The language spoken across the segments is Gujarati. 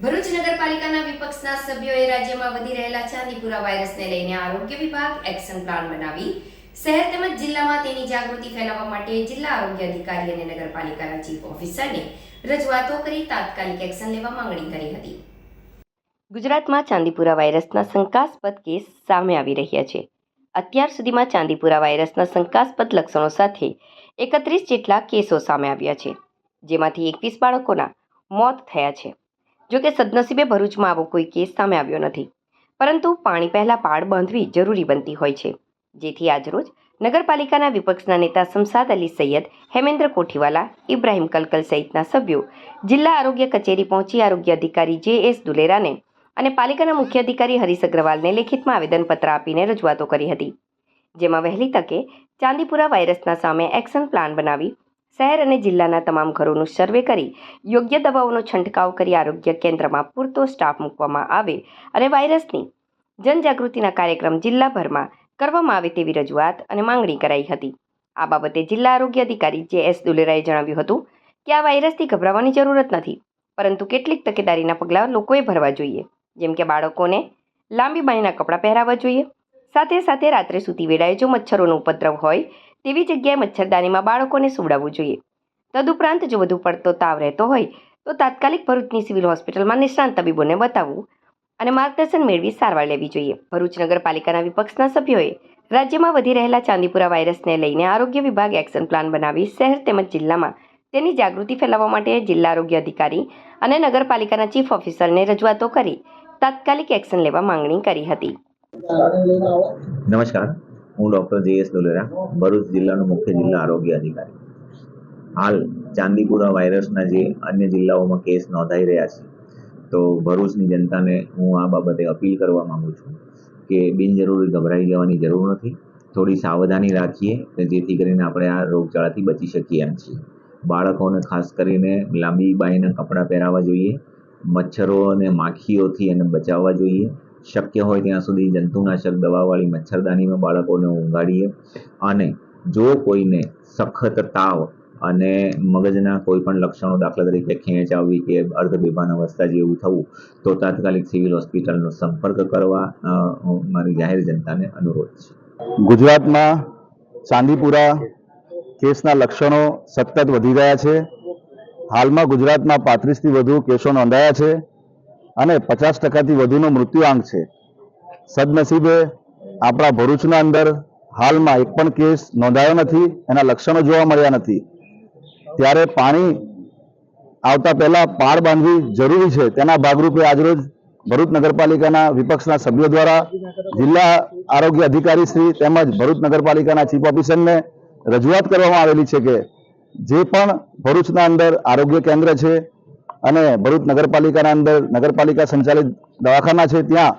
ભરૂચ નગરપાલિકાના વિપક્ષના સભ્યોએ રાજ્યમાં વધી રહેલા ચાંદીપુરા વાયરસને લઈને આરોગ્ય વિભાગ એક્શન પ્લાન બનાવી શહેર તેમજ જિલ્લામાં તેની જાગૃતિ ફેલાવવા માટે જિલ્લા આરોગ્ય અધિકારી અને નગરપાલિકાના ચીફ ઓફિસરને રજૂઆતો કરી તાત્કાલિક એક્શન લેવા માંગણી કરી હતી. ગુજરાતમાં ચાંદીપુરા વાયરસના શંકાસ્પદ કેસ સામે આવી રહ્યા છે. અત્યાર સુધીમાં ચાંદીપુરા વાયરસના શંકાસ્પદ લક્ષણો સાથે એકત્રીસ જેટલા કેસો સામે આવ્યા છે, જેમાંથી એકવીસ બાળકોના મોત થયા છે. જોકે સદનસીબે ભરૂચમાં આવો કોઈ કેસ સામે આવ્યો નથી. પરંતુ પાણી પહેલાં પાળ બાંધવી જરૂરી બનતી હોય છે. જેથી આજરોજ નગરપાલિકાના વિપક્ષના નેતા શમસાદ અલી સૈયદ, હેમેન્દ્ર કોઠીવાલા, ઇબ્રાહિમ કલકલ સહિતના સભ્યો જિલ્લા આરોગ્ય કચેરી પહોંચી આરોગ્ય અધિકારી જે એસ દુલેરાને અને પાલિકાના મુખ્ય અધિકારી હરીશ અગ્રવાલને લેખિતમાં આવેદનપત્ર આપીને રજૂઆતો કરી હતી. જેમાં વહેલી તકે ચાંદીપુરા વાયરસના સામે એક્શન પ્લાન બનાવી શહેર અને જિલ્લાના તમામ ઘરોનું સર્વે કરી યોગ્ય દવાઓનો છંટકાવ કરી આરોગ્ય કેન્દ્રમાં પૂરતો સ્ટાફ મૂકવામાં આવે અને વાયરસની જનજાગૃતિના કાર્યક્રમ જિલ્લાભરમાં કરવામાં આવે તેવી રજૂઆત અને માંગણી કરાઈ હતી. આ બાબતે જિલ્લા આરોગ્ય અધિકારી જે એસ દુલેરાએ જણાવ્યું હતું કે આ વાયરસથી ગભરાવાની જરૂરત નથી, પરંતુ કેટલીક તકેદારીના પગલાં લોકોએ ભરવા જોઈએ, જેમ કે બાળકોને લાંબી બાંયના કપડાં પહેરાવવા જોઈએ. સાથે સાથે રાત્રે સૂતી વેળાએ જો મચ્છરોનો ઉપદ્રવ હોય તેવી જગ્યાએ મચ્છરદાનીમાં બાળકોને સુવડાવવું જોઈએ. તદુપરાંત જો વધુ પડતો તાવ રહેતો હોય, તો તાત્કાલિક ભરૂચની સિવિલ હોસ્પિટલમાં નિષ્ણાંત તબીબોને બતાવવું અને માર્ગદર્શન મેળવી સારવાર લેવી જોઈએ. ભરૂચ નગરપાલિકાના વિપક્ષના સભ્યોએ રાજ્યમાં વધી રહેલા ચાંદીપુરા વાયરસને લઈને આરોગ્ય વિભાગ એક્શન પ્લાન બનાવી શહેર તેમજ જિલ્લામાં તેની જાગૃતિ ફેલાવવા માટે જિલ્લા આરોગ્ય અધિકારી અને નગરપાલિકાના ચીફ ઓફિસરને રજૂઆતો કરી તાત્કાલિક એક્શન લેવા માંગણી કરી હતી. નમસ્કાર. હું ડૉક્ટર જે એસ દોલેરા, ભરૂચ જિલ્લાનો મુખ્ય જિલ્લા આરોગ્ય અધિકારી. હાલ ચાંદીપુરા વાયરસના જે અન્ય જિલ્લાઓમાં કેસ નોંધાઈ રહ્યા છે, તો ભરૂચની જનતાને હું આ બાબતે અપીલ કરવા માગું છું કે બિનજરૂરી ગભરાઈ જવાની જરૂર નથી. થોડી સાવધાની રાખીએ કે જેથી કરીને આપણે આ રોગચાળાથી બચી શકીએ એમ છીએ. બાળકોને ખાસ કરીને લાંબી બાઈના કપડાં પહેરાવવા જોઈએ મચ્છરો અને માખીઓથી એને બચાવવા જોઈએ શક્ય હોય ત્યાં સુધી જંતુનાશક દવાવાળી મચ્છરદાનીમાં બાળકોને ઊંઘાડીએ અને જો કોઈને સખત તાવ અને મગજના કોઈ પણ લક્ષણો દાખલા તરીકે ખેંચ આવવી કે અર્ધ બેભાન અવસ્થા જેવું થવું, તો તાત્કાલિક સિવિલ હોસ્પિટલનો સંપર્ક કરવા મારી જાહેર જનતાને અનુરોધ છે. ગુજરાતમાં ચાંદીપુરા કેસના લક્ષણો સતત વધી રહ્યા છે. હાલમાં ગુજરાતમાં પાંત્રીસથી વધુ કેસો નોંધાયા છે. અને પચાસ ટકાથી વધુનો મૃત્યુઆંક છે. સદનસીબે આપણા ભરૂચના અંદર હાલમાં એક પણ કેસ નોંધાયો નથી, એના લક્ષણો જોવા મળ્યા નથી. ત્યારે પાણી આવતા પહેલા પાળ બાંધવી જરૂરી છે. તેના ભાગરૂપે આજરોજ ભરૂચ નગરપાલિકાના વિપક્ષના સભ્યો દ્વારા જિલ્લા આરોગ્ય અધિકારી શ્રી તેમજ ભરૂચ નગરપાલિકાના ચીફ ઓફિસરને રજૂઆત કરવામાં આવેલી છે કે જે પણ ભરૂચના અંદર આરોગ્ય કેન્દ્ર છે અને ભરૂચ નગરપાલિકાના અંદર નગરપાલિકા સંચાલિત દવાખાના છે ત્યાં,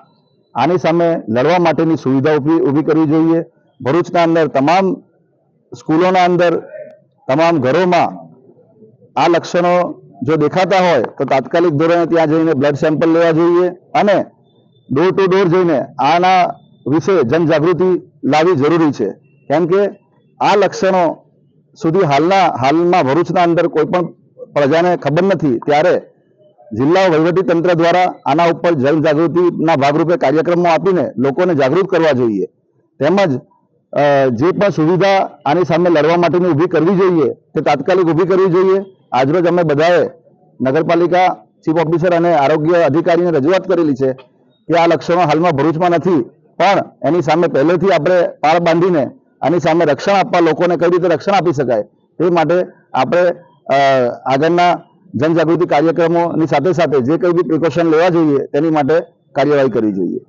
આની સામે લડવા માટેની સુવિધા ઊભી કરવી જોઈએ. ભરૂચના અંદર તમામ સ્કૂલોના અંદર, તમામ ઘરોમાં આ લક્ષણો જો દેખાતા હોય, તો તાત્કાલિક ધોરણે ત્યાં જઈને બ્લડ સેમ્પલ લેવા જોઈએ અને ડોર ટુ ડોર જઈને આના વિશે જનજાગૃતિ લાવવી જરૂરી છે. કેમ કે આ લક્ષણો સુધી હાલના હાલમાં ભરૂચના અંદર કોઈ પણ પ્રજાને ખબર નથી, ત્યારે જિલ્લા તંત્ર દ્વારા આના ઉપર જનજાગૃતિના ભાગરૂપે કાર્યક્રમો આપીને લોકોને જાગૃત કરવા જોઈએ. તેમજ જે પણ સુવિધા આની સામે લડવા માટેની ઊભી કરવી જોઈએ, તે તાત્કાલિક ઊભી કરવી જોઈએ. આજરોજ અમે બધાએ નગરપાલિકા ચીફ ઓફિસર અને આરોગ્ય અધિકારીને રજૂઆત કરેલી છે કે આ લક્ષણો હાલમાં ભરૂચમાં નથી, પણ એની સામે પહેલેથી આપણે પાળ બાંધીને આની સામે રક્ષણ આપવા લોકોને કઈ રીતે રક્ષણ આપી શકાય, તે માટે આપણે આગળના જનજાગૃતિ કાર્યક્રમોની સાથે સાથે જે કંઈ બી પ્રિકોશન લેવા જોઈએ તેની માટે કાર્યવાહી કરવી જોઈએ.